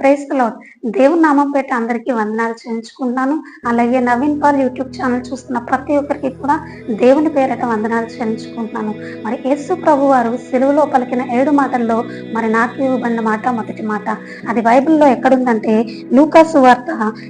ప్రైస్లో దేవుని నామం పెట్టి అందరికీ వందనాలు చేయించుకుంటున్నాను అలాగే నవీన్ పాల్ యూట్యూబ్ ఛానల్ చూస్తున్న ప్రతి ఒక్కరికి కూడా దేవుని పేరట వందనాలు చేయించుకుంటున్నాను మరి యేసు ప్రభు వారు సెలువులో పలికిన ఏడు మాటల్లో మరి నాకు ఇవ్వబడిన మాట మొదటి మాట. అది బైబిల్లో ఎక్కడుందంటే లూకాసు వార్త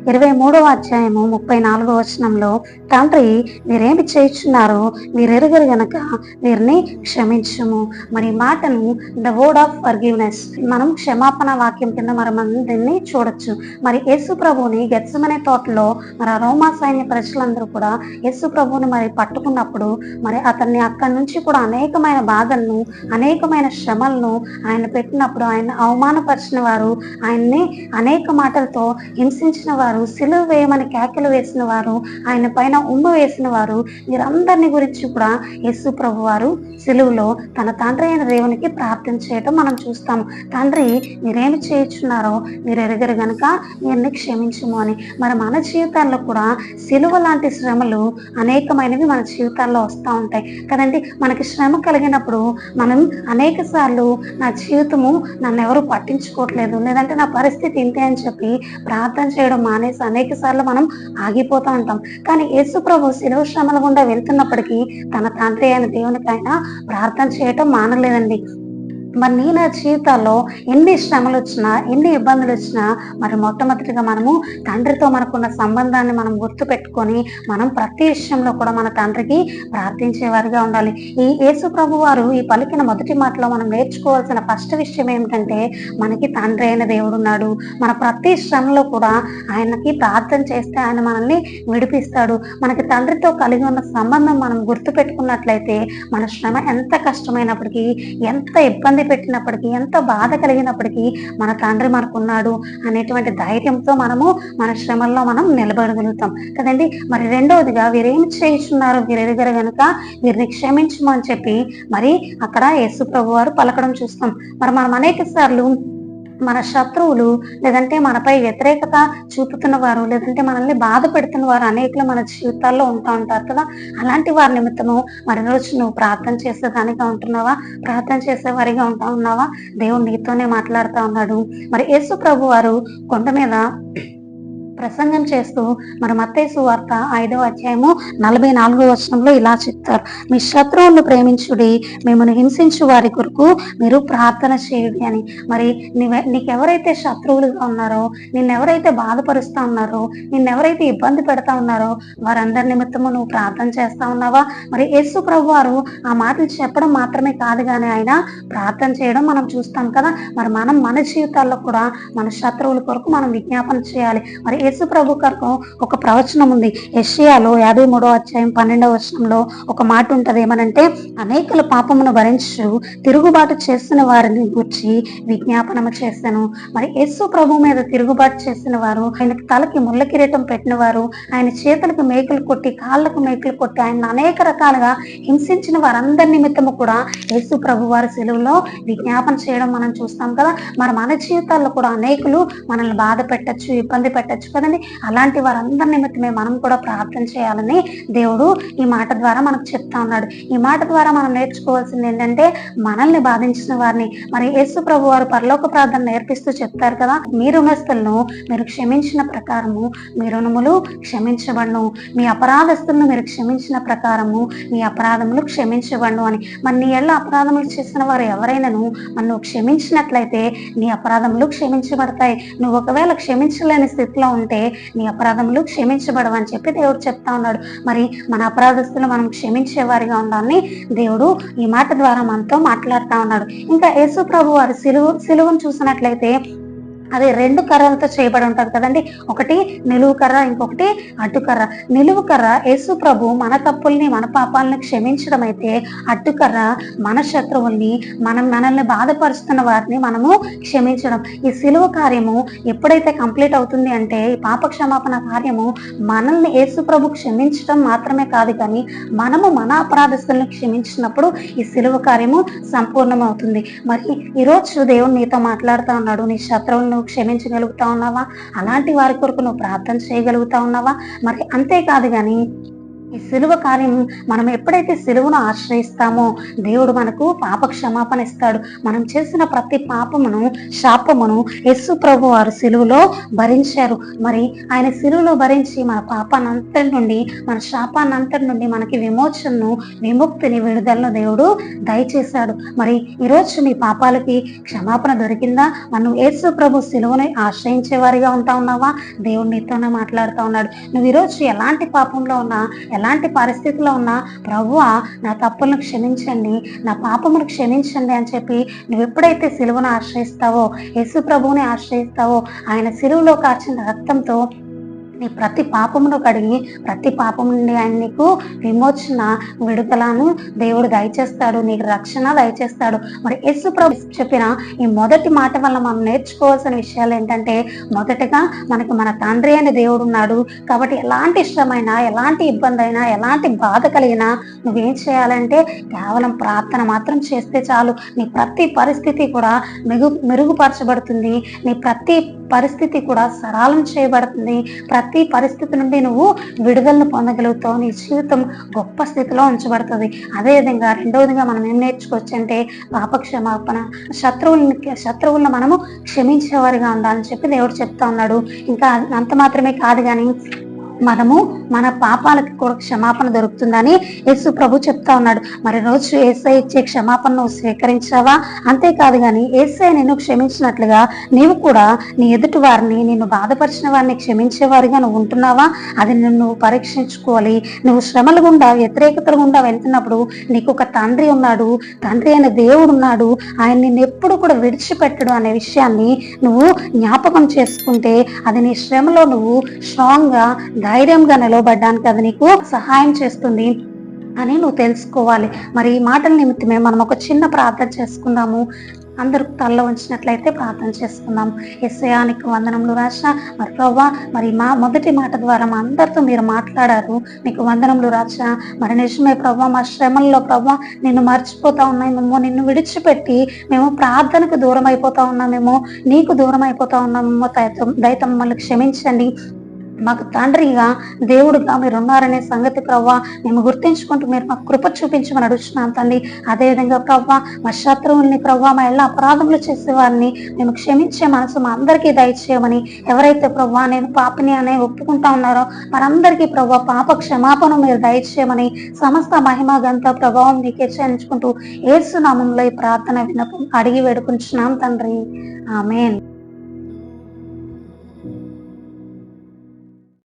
ఇరవై మూడవ అధ్యాయము ముప్పై నాలుగో వచనంలో తండ్రి మీరేమి చేయించున్నారో మీరెరుగరు గనక వీరిని క్షమించము. మరి మాటను ద వర్డ్ ఆఫ్ ఫర్గివ్నెస్ మనం క్షమాపణ వాక్యం కింద మరి మనం దీన్ని చూడొచ్చు. మరి యేసు ప్రభుని గెత్సమనే తోటలో మరి రోమా సైన్య ప్రజలందరూ కూడా యేసు ప్రభువుని మరి పట్టుకున్నప్పుడు మరి అతన్ని అక్కడి నుంచి కూడా అనేకమైన బాధలను అనేకమైన శ్రమలను ఆయన పెట్టినప్పుడు ఆయన అవమానపరిచిన వారు ఆయన్ని అనేక మాటలతో హింసించిన వారు సిలువ వేయమని కేకలు వేసిన వారు ఆయన పైన ఉమ్ము వేసిన వారు వీరందరిని గురించి కూడా యేసు ప్రభు వారు సిలువలో తన తండ్రి అయిన దేవునికి ప్రార్థన చేయటం మనం చూస్తాము. తండ్రి మీరేమి చేయించున్నారో మీరు ఎరగరు గనుక వీరిని క్షమించము అని. మరి మన జీవితాల్లో కూడా సిలువ లాంటి శ్రమలు అనేకమైనవి మన జీవితాల్లో వస్తూ ఉంటాయి. కదండి? మనకి శ్రమ కలిగినప్పుడు మనం అనేక సార్లు నా జీవితము నన్ను ఎవరు పట్టించుకోవట్లేదు లేదంటే నా పరిస్థితి ఇంతే అని చెప్పి ప్రార్థన చేయడం మానేసి అనేక సార్లు మనం ఆగిపోతూ ఉంటాం. కానీ యేసు ప్రభు శిలువ శ్రమల గుండా వెళ్తున్నప్పటికీ తన తండ్రి అయిన దేవునికైనా ప్రార్థన చేయటం మానలేదండి. మరి నీ నా జీవితాల్లో ఎన్ని శ్రమలు వచ్చినా ఎన్ని ఇబ్బందులు వచ్చినా మరి మొట్టమొదటిగా మనము తండ్రితో మనకున్న సంబంధాన్ని మనం గుర్తు పెట్టుకొని మనం ప్రతి విషయంలో కూడా మన తండ్రికి ప్రార్థించేవారిగా ఉండాలి. ఈ యేసు ప్రభు వారు ఈ పలికిన మొదటి మాటలో మనం నేర్చుకోవాల్సిన ఫస్ట్ విషయం ఏమిటంటే మనకి తండ్రి అయిన దేవుడు ఉన్నాడు. మన ప్రతి శ్రమలో కూడా ఆయనకి ప్రార్థన చేస్తే ఆయన మనల్ని విడిపిస్తాడు. మనకి తండ్రితో కలిగి ఉన్న సంబంధం మనం గుర్తు పెట్టుకున్నట్లయితే మన శ్రమ ఎంత కష్టమైనప్పటికీ ఎంత ఇబ్బంది పెట్టినప్పటికీ ఎంత బాధ కలిగినప్పటికీ మన తండ్రి మనకున్నాడు అనేటువంటి ధైర్యంతో మనము మన శ్రమల్లో మనం నిలబడగలుగుతాం. కదండి? మరి రెండవదిగా వీరేం చేస్తున్నారు వీరి దగ్గర గనుక వీరిని క్షమించమని చెప్పి మరి అక్కడ యేసు ప్రభు వారు పలకడం చూస్తాం. మరి మనం అనేక సార్లు మన శత్రువులు లేదంటే మనపై వ్యతిరేకత చూపుతున్న వారు లేదంటే మనల్ని బాధ పెడుతున్న వారు అనేకలు మన జీవితాల్లో ఉంటూ ఉంటారు కదా. అలాంటి వారి నిమిత్తము మరి రోజు నువ్వు ప్రార్థన చేసేదానిగా ఉంటున్నావా? ప్రార్థన చేసేవారిగా ఉంటా ఉన్నావా? దేవుడు నీతోనే మాట్లాడుతూ ఉన్నాడు. మరి యేసు ప్రభు వారు కొండ మీద ప్రసంగం చేస్తూ మరి మత్తేసు వార్త ఐదవ అధ్యాయము నలభై నాలుగో వచనంలో ఇలా చెప్తారు. మీ శత్రువులను ప్రేమించుడి మిమ్మల్ని హింసించు వారి కొరకు మీరు ప్రార్థన చేయుడి అని. మరి నీవె నీకెవరైతే శత్రువులుగా ఉన్నారో నిన్నెవరైతే బాధపరుస్తా ఉన్నారో నిన్నెవరైతే ఇబ్బంది పెడతా ఉన్నారో వారందరి నిమిత్తము నువ్వు ప్రార్థన చేస్తా ఉన్నావా? మరి యేసు ప్రభు వారు ఆ మాటలు చెప్పడం మాత్రమే కాదు కానీ ఆయన ప్రార్థన చేయడం మనం చూస్తాం కదా. మరి మనం మన జీవితాల్లో కూడా మన శత్రువుల కొరకు మనం విజ్ఞాపన చేయాలి. మరి యేసు ప్రభు కొరకు ఒక ప్రవచనం ఉంది. యషియాలో యాభై మూడో అధ్యాయం పన్నెండవ వచనంలో ఒక మాట ఉంటది. ఏమనంటే అనేకుల పాపమును భరించు తిరుగుబాటు చేసిన వారిని గుర్చి విజ్ఞాపనము చేశాను మరి యేసు ప్రభు మీద తిరుగుబాటు చేసిన వారు ఆయనకి తలకి ముళ్ళ కిరీటం పెట్టిన వారు ఆయన చేతులకు మేకులు కొట్టి కాళ్ళకు మేకులు కొట్టి ఆయన అనేక రకాలుగా హింసించిన వారందరి నిమిత్తము కూడా యేసు ప్రభు వారి సెలవులో విజ్ఞాపన చేయడం మనం చూస్తాం కదా. మరి మన జీవితాల్లో కూడా అనేకులు మనల్ని బాధ పెట్టచ్చు ఇబ్బంది పెట్టచ్చు కదండి? అలాంటి వారందరి నిమిత్తమే మనం కూడా ప్రార్థన చేయాలని దేవుడు ఈ మాట ద్వారా మనకు చెప్తా ఉన్నాడు. ఈ మాట ద్వారా మనం నేర్చుకోవాల్సింది ఏంటంటే మనల్ని బాధించిన వారిని. మరి యేసు ప్రభు వారు పరలోక ప్రార్థన నేర్పిస్తూ చెప్తారు కదా మీ రుణస్తులను మీరు క్షమించిన ప్రకారము మీ రుణములు క్షమించబడను. మీ అపరాధస్తులను మీరు క్షమించిన ప్రకారము మీ అపరాధములు క్షమించబడను అని. మరి నీ ఎల్ల అపరాధములు చేసిన వారు ఎవరైనాను? మనం క్షమించినట్లయితే నీ అపరాధములు క్షమించబడతాయి. నువ్వు ఒకవేళ క్షమించలేని స్థితిలో ఉంటే నీ అపరాధములు క్షమించబడవని చెప్పి దేవుడు చెప్తా ఉన్నాడు. మరి మన అపరాధస్తులు మనం క్షమించే వారిగా ఉండాలని దేవుడు ఈ మాట ద్వారా మనతో మాట్లాడుతా ఉన్నాడు. ఇంకా యేసు ప్రభు వారి సిలువు సిలువను చూసినట్లయితే అది రెండు కర్రలతో చేయబడి ఉంటుంది కదండి. ఒకటి నిలువు కర్ర ఇంకొకటి అడ్డుకర్ర నిలువు కర్ర యేసు ప్రభు మన తప్పుల్ని మన పాపాలని క్షమించడం అయితే అడ్డుకర్ర మన శత్రువుల్ని మనం మనల్ని బాధపరుస్తున్న వారిని మనము క్షమించడం. ఈ సిలువ కార్యము ఎప్పుడైతే కంప్లీట్ అవుతుంది అంటే ఈ పాప క్షమాపణ కార్యము మనల్ని యేసు ప్రభు క్షమించడం మాత్రమే కాదు కానీ మనము మన అపరాధస్తుల్ని క్షమించినప్పుడు ఈ సిలువ కార్యము సంపూర్ణమవుతుంది. మరి ఈరోజు దేవుడు నీతో మాట్లాడుతూ ఉన్నాడు నీ శత్రువులను నువ్వు క్షమించగలుగుతా ఉన్నావా? అలాంటి వారి కొరకు నువ్వు ప్రార్థన చేయగలుగుతా ఉన్నావా? మరి అంతేకాదు కానీ ఈ సిలువ కార్యం మనం ఎప్పుడైతే సిలువను ఆశ్రయిస్తామో దేవుడు మనకు పాప క్షమాపణ ఇస్తాడు. మనం చేసిన ప్రతి పాపమును శాపమును యస్సు ప్రభు వారు సిలువలో భరించారు. మరి ఆయన సిలువలో భరించి మన పాపానంతటి నుండి మన శాపానంతటి నుండి మనకి విమోచనను విముక్తిని విడుదలను దేవుడు దయచేశాడు. మరి ఈరోజు నీ పాపాలకి క్షమాపణ దొరికిందా? మనం యేసు ప్రభు సిలువను ఆశ్రయించే వారిగా ఉంటా ఉన్నావా? దేవుడు నీతోనే మాట్లాడుతూ ఉన్నాడు. నువ్వు ఈరోజు ఎలాంటి పాపంలో ఉన్నా ఎలాంటి పరిస్థితిలో ఉన్నా ప్రభువ నా తప్పులను క్షమించండి నా పాపమును క్షమించండి అని చెప్పి నువ్వు ఎప్పుడైతే సిలువను ఆశ్రయిస్తావో యేసు ప్రభువుని ఆశ్రయిస్తావో ఆయన సిలువలో కార్చిన రక్తంతో నీ ప్రతి పాపమును కడిగి ప్రతి పాపం నుండి ఆయన నీకు విమోచన విడుదలను దేవుడు దయచేస్తాడు నీకు రక్షణ దయచేస్తాడు. మరి యేసు ప్రభు చెప్పిన ఈ మొదటి మాట వల్ల మనం నేర్చుకోవాల్సిన విషయాలు ఏంటంటే మొదటగా మనకి మన తండ్రి అనే దేవుడు ఉన్నాడు. కాబట్టి ఎలాంటి ఇష్టమైనా ఎలాంటి ఇబ్బంది అయినా ఎలాంటి బాధ కలిగినా నువ్వేం చేయాలంటే కేవలం ప్రార్థన మాత్రం చేస్తే చాలు. నీ ప్రతి పరిస్థితి కూడా మెరుగు మెరుగుపరచబడుతుంది. నీ ప్రతి పరిస్థితి కూడా సరళం చేయబడుతుంది. ప్రతి పరిస్థితి నుండి నువ్వు విడుదలను పొందగలుగుతావు. నీ జీవితం గొప్ప స్థితిలో ఉంచబడుతుంది. అదేవిధంగా రెండవదిగా మనం ఏం నేర్చుకోవచ్చు అంటే పాపక్షమాపణ. శత్రువుల్ని శత్రువులను మనము క్షమించేవారిగా ఉండాలని చెప్పి దేవుడు చెప్తా ఉన్నాడు. ఇంకా అంత మాత్రమే కాదు కానీ మనము మన పాపాలకి కూడా క్షమాపణ దొరుకుతుందని యేసు ప్రభు చెప్తా ఉన్నాడు. మరి రోజు ఏసై ఇచ్చే క్షమాపణ నువ్వు స్వీకరించావా? అంతేకాదు కానీ ఏసై నిన్ను క్షమించినట్లుగా నీవు కూడా నీ ఎదుటి వారిని నిన్ను బాధపరిచిన వారిని క్షమించేవారిగా నువ్వు ఉంటున్నావా? అది నిన్ను పరీక్షించుకోవాలి. నువ్వు శ్రమల గుండా వ్యతిరేకతల గుండా వెళ్తున్నప్పుడు నీకు ఒక తండ్రి ఉన్నాడు. తండ్రి అయిన దేవుడు ఉన్నాడు. ఆయన నిన్ను ఎప్పుడు కూడా విడిచిపెట్టడు అనే విషయాన్ని నువ్వు జ్ఞాపకం చేసుకుంటే అది నీ శ్రమలో నువ్వు స్ట్రాంగ్గా ధైర్యంగా నిలవబడ్డానికి అది నీకు సహాయం చేస్తుంది అని నువ్వు తెలుసుకోవాలి. మరి ఈ మాటల నిమిత్తమే మనం ఒక చిన్న ప్రార్థన చేసుకుందాము. అందరూ తల్ల ఉంచినట్లయితే ప్రార్థన చేసుకుందాం. ఎస్ఐయానికి వందనములు రాశ మరి ప్రవ్వా మరి మా మొదటి మాట ద్వారా మా అందరితో మీరు మాట్లాడారు. మీకు వందనములు రాశ మరి నిజమే ప్రవ్వా మా శ్రమల్లో ప్రవ్వా నిన్ను మర్చిపోతా ఉన్నామేమో నిన్ను విడిచిపెట్టి మేము ప్రార్థనకు దూరం అయిపోతా ఉన్నామేమో నీకు దూరం అయిపోతా ఉన్నామేమో దయతో దయతో మమ్మల్ని క్షమించండి. మాకు తండ్రిగా దేవుడుగా మీరున్నారనే సంగతి ప్రవ్వా మేము గుర్తించుకుంటూ మీరు మాకు కృప చూపించమని అడుగుతున్నాం తండ్రి అదేవిధంగా ప్రవ్వా మా శత్రువుల్ని ప్రవ్వా మా ఎలా అపరాధములు చేసేవారిని మేము క్షమించే మనసు మా అందరికీ దయచేయమని ఎవరైతే ప్రవ్వా నేను పాపని అనే ఒప్పుకుంటా ఉన్నారో మనందరికీ ప్రవ్వా పాప క్షమాపణ మీరు దయచేయమని సమస్త మహిమ గంత ప్రభావం మీకే చేయించుకుంటూ ఏసునామంలో ఈ ప్రార్థన వినపం అడిగి వేడుకుంటున్నాం తండ్రి. ఆమెన్.